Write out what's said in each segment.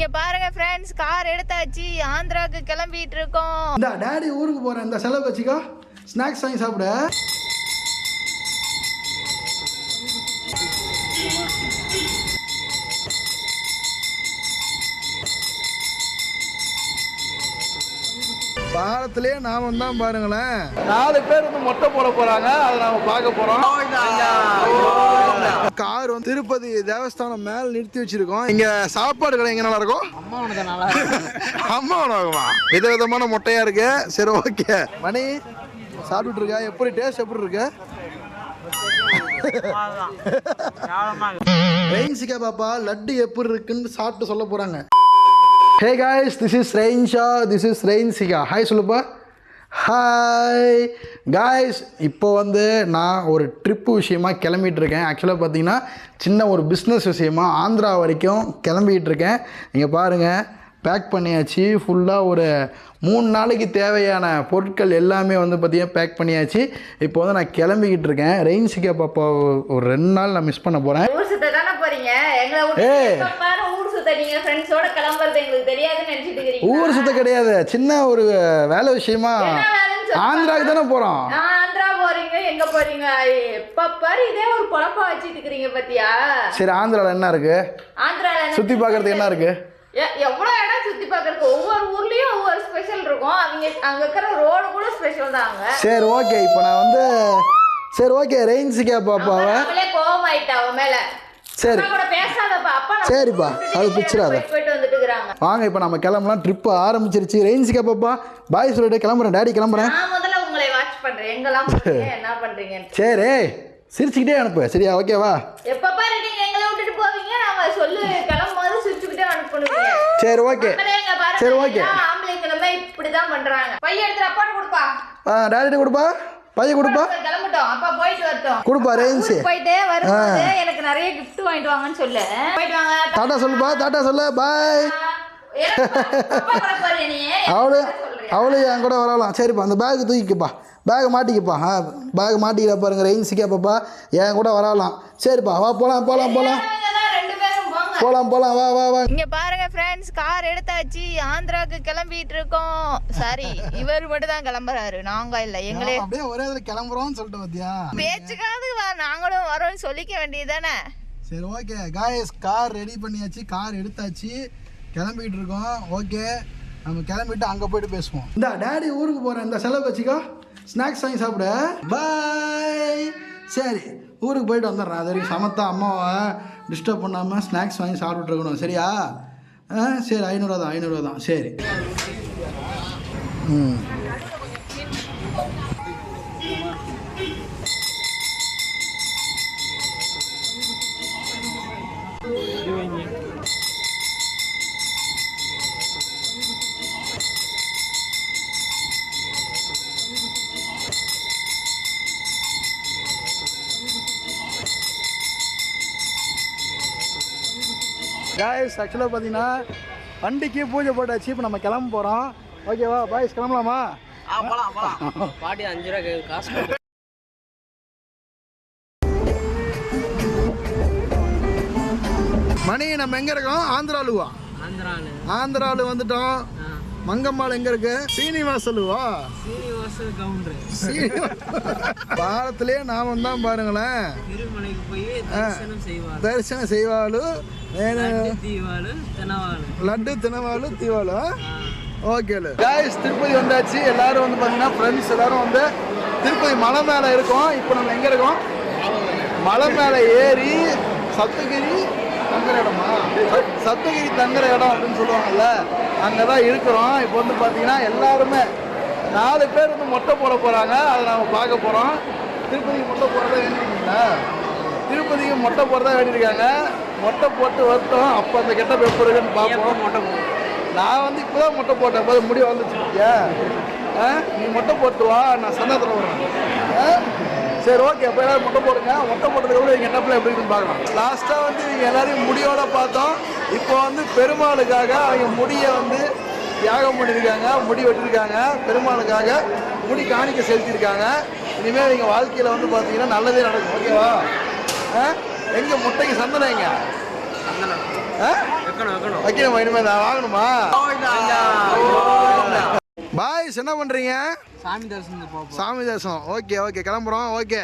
இங்க பாருங்க friends car எடுத்தாச்சு. ஆந்திராக்கு கிளம்பிட்டு இருக்கோம். இந்த டேடி ஊருக்கு போகிறேன் இந்த செலவு வச்சுக்கோ. ஸ்நாக்ஸ் வாங்கி சாப்பிட. பாலத்திலே நாம தான் பாருங்களேன். நாலு பேர் வந்து மொட்டை போட போறாங்க. அதை நாம பார்க்க போறோம். கார் வந்து திருப்பதி தேவஸ்தானம் மேல நிறுத்தி வச்சிருக்கோம். இங்க சாப்பாடு கடை எங்க நல்லா இருக்கும் அம்மா உணவகமா விதவிதமான மொட்டையா இருக்கு. சரி ஓகே. மணி சாப்பிட்டுட்டு இருக்க எப்படி டேஸ்ட் எப்படி இருக்கு? ரெயின்சிகா பாப்பா லட்டு எப்படி இருக்குன்னு சாப்பிட்டு சொல்ல போறாங்க. ஹே காய்ஸ் திஸ் இஸ் ரெயின்ஷா திஸ் இஸ் ரெயின்சிகா ஹாய் சொல்லுப்பா ஹாய் காய்ஸ் இப்போ வந்து நான் ஒரு ட்ரிப்பு விஷயமா கிளம்பிட்டு இருக்கேன் ஆக்சுவலாக பார்த்தீங்கன்னா சின்ன ஒரு பிஸ்னஸ் விஷயமா ஆந்திரா வரைக்கும் கிளம்பிக்கிட்டு இருக்கேன் நீங்கள் பாருங்கள் பேக் பண்ணியாச்சு ஃபுல்லாக ஒரு மூணு நாளைக்கு தேவையான பொருட்கள் எல்லாமே வந்து பார்த்தீங்கன்னா பேக் பண்ணியாச்சு. இப்போ வந்து நான் கிளம்பிக்கிட்டு இருக்கேன் ரெயின்சிகா பாப்பா ஒரு ரெண்டு நாள் நான் மிஸ் பண்ண போகிறேன் ஊர் சுத்த சுத்த நீங்க ஃப்ரெண்ட்ஸோட கிளம்புறது எங்களுக்கு தெரியாதுன்னு நினைச்சிட்டு இருக்கீங்க ஊர் சுத்த கிடையாது. சின்ன ஒரு வேலை விஷயமா. ஆந்திராவுக்கு தானே போகிறோம் ஆந்திரா போறீங்க. எங்க போறீங்க? எப்ப பாரு இதே ஒரு பொழப்பா வச்சிட்டு இருக்கிறீங்க பாத்தியா? சரி ஆந்திராவில் என்ன இருக்கு? ஆந்திரால என்ன சுற்றி பார்க்கறதுக்கு என்ன இருக்கு? எ- எவ்வளவு இடம் சுத்தி பார்க்கறதுக்கு? ஒவ்வொரு ஊர்லயும் ஒவ்வொரு ஸ்பெஷல் இருக்கும். அவங்க அங்க இருக்கிற ரோடு கூட ஸ்பெஷல் தான் அங்க. சரி ஓகே இப்போ நான் வந்து சரி ஓகே ரெயின்ஸுக்கே பாப்பாவை அவளே கோவம் ஆயிட்டா அவன் மேல. சரி. சரிப்பா, அது பிச்சிடாத. வாங்க இப்போ நம்ம கிளம்பலாம். ட்ரிப்பு ஆரம்பிச்சிருச்சு. ரெயின்ஸுக்கே பாப்பா பாய் சொல்லிட்டு கிளம்புறேன். டேடி கிளம்புறேன். சரி சிரிச்சுக்கிட்டே அனுப்பு. சரியா? ஓகேவா சரி ஓகே சரி. எல்லா ஆம்பளைங்களுமே பண்றாங்க. பையன் எடுத்து அப்பாட்டு கொடுப்பா. ஆ டேடிட்ட கொடுப்பா? பையன் கொடுப்பா. கிளம்பட்டும் அப்பா போயிட்டு வரட்டும். கொடுப்பா ரெயின்ஸு ஊருக்கு போயிட்டு வரும்போது எனக்கு நிறைய gift வாங்கிட்டு வாங்கன்னு சொல்லு. போயிட்டு வாங்க. டாட்டா சொல்லுப்பா டாட்டா சொல்லு. பாய் அவளு? அவளும் என் கூட வரலாம். சரிப்பா அந்த பேக் தூக்கிக்கப்பா. பேக் மாட்டிக்கப்பா. ஆ பேக் மாட்டிக்கிற பாருங்க ரெயின்ஸுக்கே பாப்பா என் கூட வரலாம். சரிப்பா வா போகலாம் போகலாம் போகலாம் போகலாம் போகலாம் வா வா வா. இங்க பாருங்க ஃப்ரெண்ட்ஸ் கார் எடுத்தாச்சு. ஆந்திராக்கு கிளம்பிட்டு இருக்கோம் சாரி இவர் மட்டும் தான் கிளம்புறாரு. நாங்க இல்ல எங்களே. அப்படியே ஒரே இதில் கிளம்புறோம்னு சொல்லிட்டு பார்த்தியா பேச்சுக்காவது வா நாங்களும் வரோம்னு சொல்லிக்க வேண்டியதுதானே. சரி ஓகே காய்ஸ் கார் ரெடி பண்ணியாச்சு கார் எடுத்தாச்சு. கிளம்பிட்டு இருக்கோம் ஓகே நம்ம கிளம்பிட்டு அங்கே போயிட்டு பேசுவோம். இந்த டேடி ஊருக்கு போகிறேன் இந்த செலவு வச்சுக்கோ. ஸ்நாக்ஸ் வாங்கி சாப்பிட. பாய் சரி ஊருக்கு போயிட்டு வந்துடுறேன். அது வரைக்கும் சமத்தா அம்மாவை டிஸ்டர்ப் பண்ணாமல் ஸ்நாக்ஸ் வாங்கி சாப்பிட்டுருக்கணும் சரியா? ஆ சரி ஐநூறுரூவா தான் ஐநூறுரூவா தான் சரி. ம். காய்ஸ் ஆக்சுவலாக பார்த்தீங்கன்னா வண்டிக்கு பூஜை போட்டாச்சு இப்போ நம்ம கிளம்ப போகிறோம் ஓகேவா பாய்ஸ் கிளம்பலாமா? பாட்டி அஞ்சு ரூபா காசு. மணி நம்ம எங்கே இருக்கோம்? ஆந்திராலுவா? ஆந்திராலு வந்துட்டோம். மங்கம்மாள் எங்கே இருக்கு? சீனிவாசலுவா? சீனிவாச கவுண்டர். பாலத்திலே நாம தான் பாருங்களேன். திருமலைக்கு போய் தரிசனம் செய்வார். தரிசனம் செய்வாளு லட்டு தினவாளு. தீவாளு ஓகே காய்ஸ் திருப்பதி வந்தாச்சு. எல்லாரும் வந்து பார்த்தீங்கன்னா ஃப்ரெண்ட்ஸ் எல்லாரும் வந்து திருப்பதி மலை மேலே இருக்கோம். இப்போ நம்ம எங்கே இருக்கோம்? மலை மேலே ஏறி சப்தகிரி தங்குற இடமா? சப்தகிரி தங்குற இடம் அப்படின்னு சொல்லுவாங்கல்ல அங்கே தான் இருக்கிறோம். இப்போ வந்து பார்த்தீங்கன்னா எல்லாருமே நாலு பேர் வந்து மொட்டை போட போகிறாங்க அதை நம்ம பார்க்க போகிறோம் திருப்பதிக்கு மொட்டை போடுறதா வேண்டியிருக்கீங்களா திருப்பதிக்கு மொட்டை போடுறதா வேண்டியிருக்காங்க மொட்டை போட்டு வரட்டும் அப்போ அந்த கெட்ட இருக்குன்னு பார்ப்போம். மொட்டை நான் வந்து இப்போ தான் மொட்டை போட்டேன். போது முடி வந்துச்சு. நீ மொட்டை போட்டு வா நான் சன்னத்தில் வரேன்? சரி ஓகே அப்போ எல்லாரும் மொட்டை போடுங்க. மொட்டை போட்டதுக்கப்புறம் எங்கள் என்ன எப்படி இருக்குன்னு பார்க்கலாம் லாஸ்ட்டாக வந்து இவங்க எல்லாரையும் முடியோட பார்த்தோம். இப்போ வந்து பெருமாளுக்காக அவங்க முடியை வந்து தியாகம் பண்ணியிருக்காங்க முடி வெட்டியிருக்காங்க பெருமாளுக்காக முடி காணிக்க செலுத்தியிருக்காங்க. இனிமேல் நீங்கள் வாழ்க்கையில் வந்து பார்த்தீங்கன்னா நல்லதே நடக்கும் ஓகேவா எங்கே முட்டைக்கு சந்தனம் எங்க? வைக்கணும் வைக்கணும். வைக்கணுமா? இனிமே நான் வாங்கணுமா? பாய்ஸ் என்ன பண்றீங்க? சாமி போப்போம் சாமி தரிசனம். ஓகே ஓகே கிளம்புறோம். ஓகே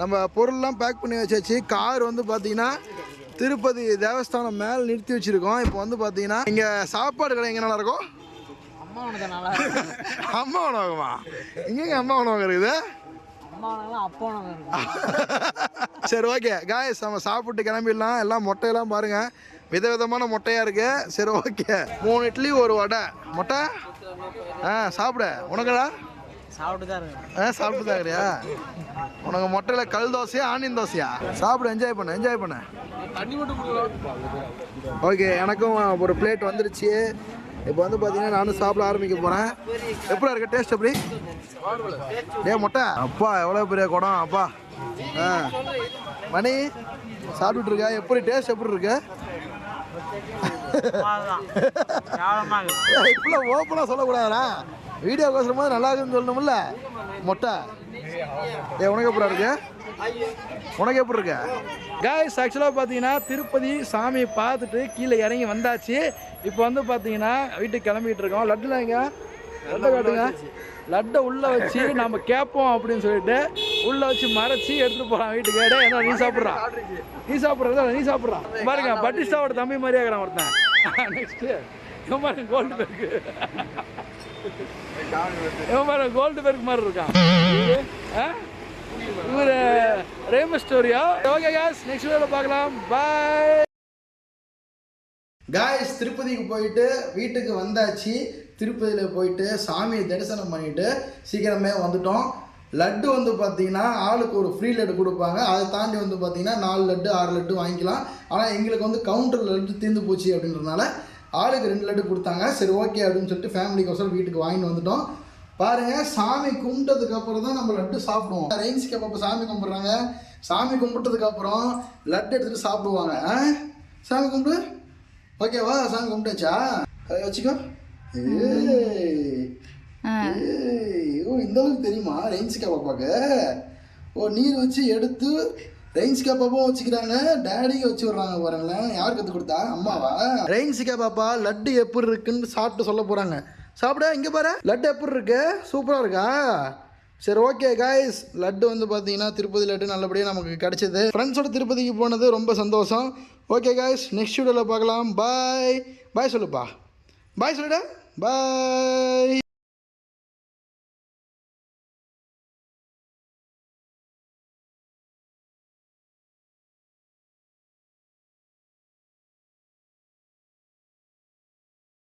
நம்ம பொருள்லாம் பேக் பண்ணி வச்சாச்சு. கார் வந்து பார்த்தீங்கன்னா திருப்பதி தேவஸ்தானம் மேலே நிறுத்தி வச்சிருக்கோம். இப்போ வந்து பார்த்தீங்கன்னா இங்கே சாப்பாடு கடை எங்கே நல்லா இருக்கும். அம்மா உணவகமா எங்கெங்க அம்மா உணவகம் இருக்குது? சரி ஓகே காய்ஸ் நம்ம சாப்பிட்டு கிளம்பிடலாம். எல்லாம் மொட்டையெல்லாம் பாருங்க. விதவிதமான மொட்டையா இருக்கு. சரி ஓகே மூணு இட்லி ஒரு வடை. மொட்டை? ஆ சாப்பிட. உனக்குடா? சாப்பிட்டு தான் ஆ சாப்பிட்டு தாக்குறியா உனக்கு மொட்டையில் கல் தோசையா ஆனியன் தோசையா? சாப்பிடு என்ஜாய் பண்ணு என்ஜாய் பண்ணு. ஓகே எனக்கும் ஒரு பிளேட் வந்துருச்சு. இப்போ வந்து பார்த்தீங்கன்னா நானும் சாப்பிட ஆரம்பிக்க போகிறேன் எப்படி இருக்கு? டேஸ்ட் எப்படி? டே மொட்டை? அப்பா எவ்வளோ பெரிய குடம் அப்பா. ஆ. மணி சாப்பிட்டுட்டு இருக்கா எப்படி டேஸ்ட் எப்படி இருக்கு? இப்பெல்லாம் ஓப்பனாக சொல்லக்கூடாதா வீடியோ கோசரம் போது நல்லா இருக்குன்னு சொல்லணும்ல? மொட்டை. ஏ உனக்கு எப்படி இருக்கு? உனக்கு எப்படி இருக்கு? காய்ஸ் ஆக்சுவலாக பார்த்தீங்கன்னா திருப்பதி சாமியை பார்த்துட்டு கீழே இறங்கி வந்தாச்சு. இப்போ வந்து பார்த்தீங்கன்னா வீட்டுக்கு கிளம்பிட்டு இருக்கோம். லட்டுலாம் எங்க? லட்டை காட்டுங்க. லட்டை உள்ளே வச்சு நம்ம கேட்போம் அப்படின்னு சொல்லிட்டு உள்ளே வச்சு மறைச்சி எடுத்துட்டு போறான் வீட்டுக்கு. டேய் என்ன நீ சாப்பிட்றா? நீ சாப்பிட்றதா? நீ சாப்பிட்றான் பாருங்க பட்டிஸ்டாவோட தம்பி மாதிரியே இருக்கிறான் ஒருத்தன். நெக்ஸ்ட் இவன் பாருங்க கோல்டு பெர்க் இவன் பாருங்க கோல்டு பெர்க் மாதிரி இருக்கான். இவர் ரேம ஸ்டோரியா? ஓகே காய்ஸ் நெக்ஸ்ட் வீடியோவில் பார்க்கலாம். பாய் காய்ஸ் திருப்பதிக்கு போயிட்டு வீட்டுக்கு வந்தாச்சு. திருப்பதியில் போயிட்டு சாமியை தரிசனம் பண்ணிட்டு சீக்கிரமே வந்துட்டோம். லட்டு வந்து பார்த்தீங்கன்னா ஆளுக்கு ஒரு ஃப்ரீ லட்டு கொடுப்பாங்க. அதை தாண்டி வந்து பார்த்தீங்கன்னா நாலு லட்டு ஆறு லட்டு வாங்கிக்கலாம். ஆனால் எங்களுக்கு வந்து கவுண்டரில் லட்டு தீர்ந்து போச்சு அப்படின்றதுனால ஆளுக்கு ரெண்டு லட்டு கொடுத்தாங்க. சரி ஓகே அப்படின்னு சொல்லிட்டு ஃபேமிலிக்கோசரம் வீட்டுக்கு வாங்கிட்டு வந்துட்டோம். பாருங்கள் சாமி கும்பிட்டதுக்கப்புறம் தான் நம்ம லட்டு சாப்பிடுவோம். ரெயின்ஸ் கேப்ப சாமி கும்பிட்றாங்க. சாமி கும்பிட்டதுக்கப்புறம் லட்டு எடுத்துகிட்டு சாப்பிடுவாங்க. ஆ? சாமி கும்பிடு. ஓகேவா சாமி கும்பிட்டாச்சா? அதை வச்சுக்கோ. ஏ ஏய். ஓ இந்த அளவுக்கு தெரியுமா? ரெயின்ஸ் கேப்பாப்பாக்கு ஓ நீர் வச்சு எடுத்து ரெயின்ஸ் கேப்பாப்பும் வச்சுக்கிறாங்க. டேடிக்கு வச்சு விட்றாங்க பாருங்களேன். யார் கற்றுக் கொடுத்தா? அம்மாவா? ரெயின்ஸ் கேப்பாப்பா லட்டு எப்படி இருக்குன்னு சாப்பிட்டு சொல்ல போகிறாங்க சாப்பிட இங்கே பாரு. லட்டு எப்படி இருக்கு? சூப்பராக இருக்கா? சரி ஓகே காய்ஸ் லட்டு வந்து பார்த்தீங்கன்னா திருப்பதி லட்டு நல்லபடியாக நமக்கு கிடச்சிது. ஃப்ரெண்ட்ஸோட திருப்பதிக்கு போனது ரொம்ப சந்தோஷம். ஓகே காய்ஸ் நெக்ஸ்ட் வீடியோவில் பார்க்கலாம். பாய் பாய் சொல்லுப்பா. பாய் சொல்லுடா. பாய்